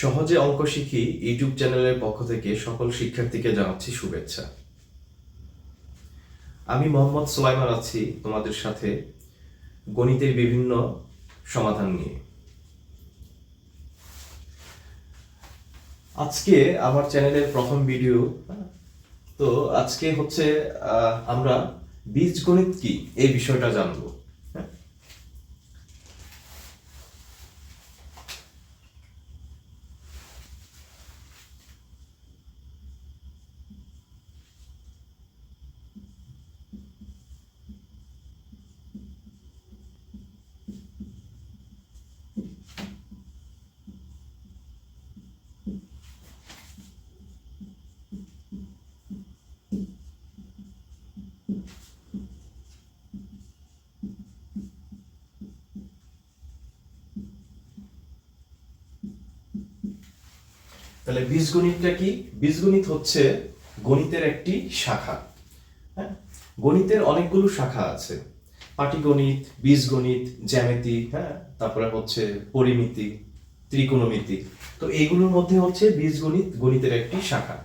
সহজে অঙ্ক শিখি ইউটিউব চ্যানেলের পক্ষ থেকে সকল শিক্ষার্থীকে জানাচ্ছি শুভেচ্ছা। আমি মোহাম্মদ সোলাইমান আছি তোমাদের সাথে গণিতের বিভিন্ন সমাধান নিয়ে। আজকে আমার চ্যানেলের প্রথম ভিডিও, তো আজকে হচ্ছে আমরা বীজগণিত কি এই বিষয়টা জানব হ্যাঁ তাহলে বীজগণিতটা কি? বীজগণিত হচ্ছে গণিতের একটি শাখা। হ্যাঁ? গণিতের অনেকগুলো শাখা আছে। পাটিগণিত, বীজগণিত, জ্যামিতি হ্যাঁ? তারপরে হচ্ছে পরিমিতি, ত্রিকোণমিতি। তো এইগুলোর মধ্যে হচ্ছে বীজগণিত গণিতের একটি শাখা।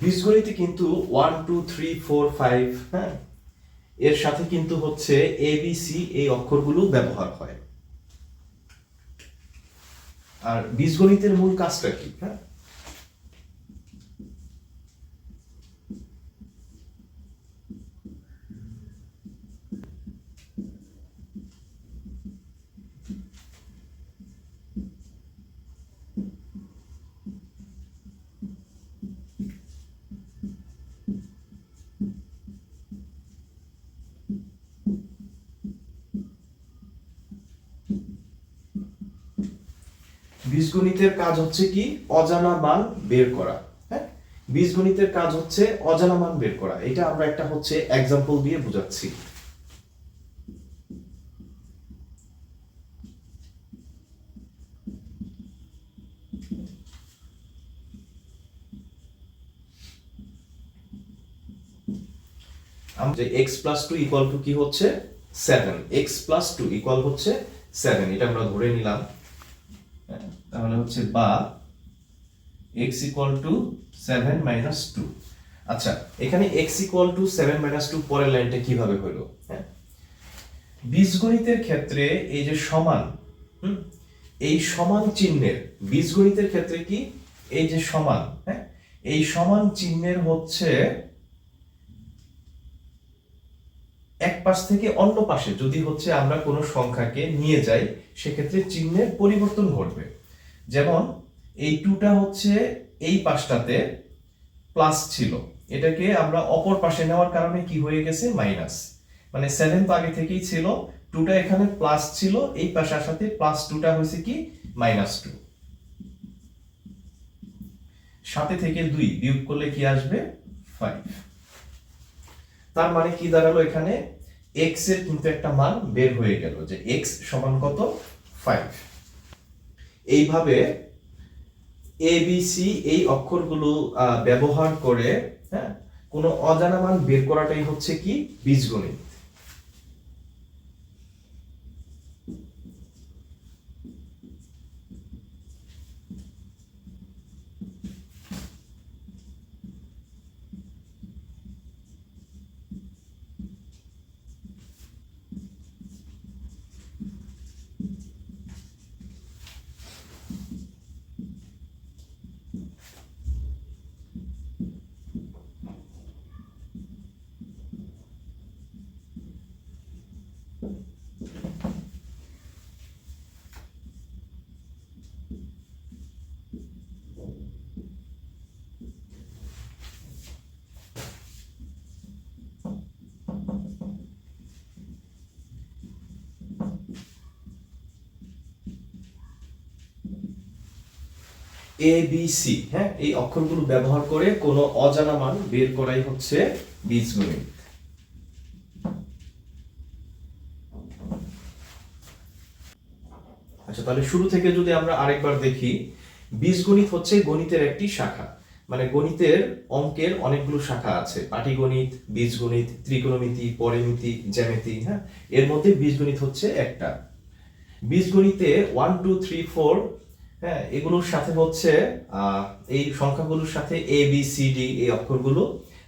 বীজগণিতে কিন্তু one two three four five হ্যাঁ? এর সাথে কিন্তু হচ্ছে এ বি সি এই অক্ষরগুলো ব্যবহার হয়। আর বীজগণিতের মূল কাজটা কি? হ্যাঁ? বীজগণিতের কাজ হচ্ছে কি? অজানা মান বের করা। হ্যাঁ? বীজগণিতের কাজ হচ্ছে অজানা মান বের করা। এটা আমরা একটা হচ্ছে এক্সাম্পল দিয়ে বোঝাচ্ছি। যে x plus two equal to কি হচ্ছে? Seven x plus two equal হচ্ছে সেভেন এটা আমরা ধরে নিলাম। তাহলে হচ্ছে বা x equal to seven minus two আচ্ছা এখানে x equal to seven minus two পরের লাইনটা কীভাবে হলো? হ্যাঁ? বীজগণিতের ক্ষেত্রে এই যে সমান এই সমান চিহ্নের, বীজগণিতের ক্ষেত্রে কি? এই যে সমান হ্যাঁ? এই সমান চিহ্নের হচ্ছে এক পাশ থেকে অন্য পাশে, যদি হচ্ছে আমরা কোনো সংখ্যাকে নিয়ে যাই, সেক্ষেত্রে চিহ্নের পরিবর্তন ঘটবে। যেমন এই টুটা হচ্ছে এই পাশটাতে প্লাস ছিল। এটাকে আমরা অপর পাশে নেওয়ার কারণে কি হয়ে গেছে? মাইনাস মানে সেভেন তো আগে থেকেই ছিল টুটা এখানে প্লাস ছিল, এই পাশে আসাতে প্লাস টুটা হয়েছে কি? মাইনাস টু সাথে থেকে দুই, বিয়োগ করলে কি আসবে? ফাইভ তার মানে কি দাঁড়াল এখানে? x এর কিন্তু একটা মান বের হয়ে গেল যে এক্স সমান কত? 5 এইভাবে এ বি সি এই অক্ষরগুলো ব্যবহার করে হ্যাঁ কোনো অজানা মান বের করাটাই হচ্ছে কি? বীজগণিত। এ বি সি হ্যাঁ? এই অক্ষরগুলো ব্যবহার করে কোনো অজানা মান বের করাই হচ্ছে বীজগণিত। আচ্ছা তাহলে শুরু থেকে যদি আমরা আরেকবার দেখি, বীজগণিত হচ্ছে গণিতের একটি শাখা। মানে গণিতের অঙ্কের অনেকগুলো শাখা আছে। পাটিগণিত, বীজগণিত, ত্রিকোণমিতি, পরিমিতি, জ্যামিতি হ্যাঁ? এর মধ্যে বীজগণিত হচ্ছে একটা। বীজগণিতে ওয়ান টু থ্রি ফোর হ্যাঁ এগুলোর সাথে হচ্ছে এই সংখ্যাগুলোর সাথে এ বি সি ডি এই অক্ষরগুলো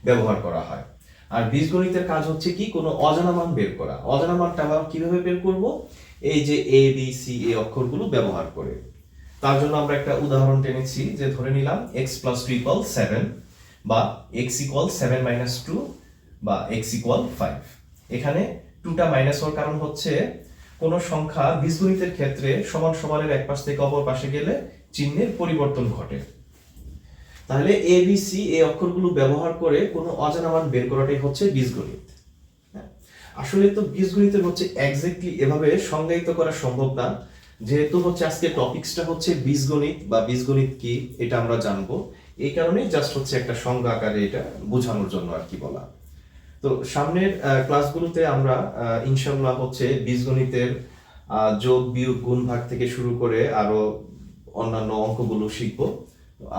ব্যবহার করা হয়। আর বীজগণিতের কাজ হচ্ছে কি, কোনো অজানা মান বের করা। অজানা মানটা আমরা কীভাবে বের করব? এই যে এ বি সি এই অক্ষরগুলো ব্যবহার করে। তার জন্য আমরা একটা উদাহরণ টেনেছি যে ধরে নিলাম x plus two equal seven বা x equal seven minus two বা এক্স ইকুয়াল ফাইভ এখানে টুটা মাইনাস হওয়ার কারণ হচ্ছে কোন সংখ্যা বীজগণিতের ক্ষেত্রে সমান সমানের এক পাশ থেকে অপর পাশে গেলে চিহ্নের পরিবর্তন ঘটে। তাহলে এ বি সি এই অক্ষরগুলো ব্যবহার করে কোনো অজানা মান বের করাটাই হচ্ছে বীজগণিত। হ্যাঁ। আসলে তো বীজগণিতের হচ্ছে এক্স্যাক্টলি এভাবে সংজ্ঞায়িত করা সম্ভব না। যেহেতু হচ্ছে আজকে টপিকসটা হচ্ছে বীজগণিত বা বীজগণিত কি, এটা আমরা জানব। এই কারণে জাস্ট হচ্ছে একটা সংজ্ঞা আকারে এটা বোঝানোর জন্য আর কি বলা। তো সামনের ক্লাসগুলোতে আমরা ইনশাল্লাহ হচ্ছে বীজগণিতের যোগ, বিয়োগ গুণ ভাগ থেকে শুরু করে আরও অন্যান্য অঙ্কগুলো শিখব।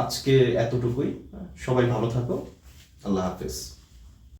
আজকে এতটুকুই। সবাই ভালো থাকো। আল্লাহ হাফেজ।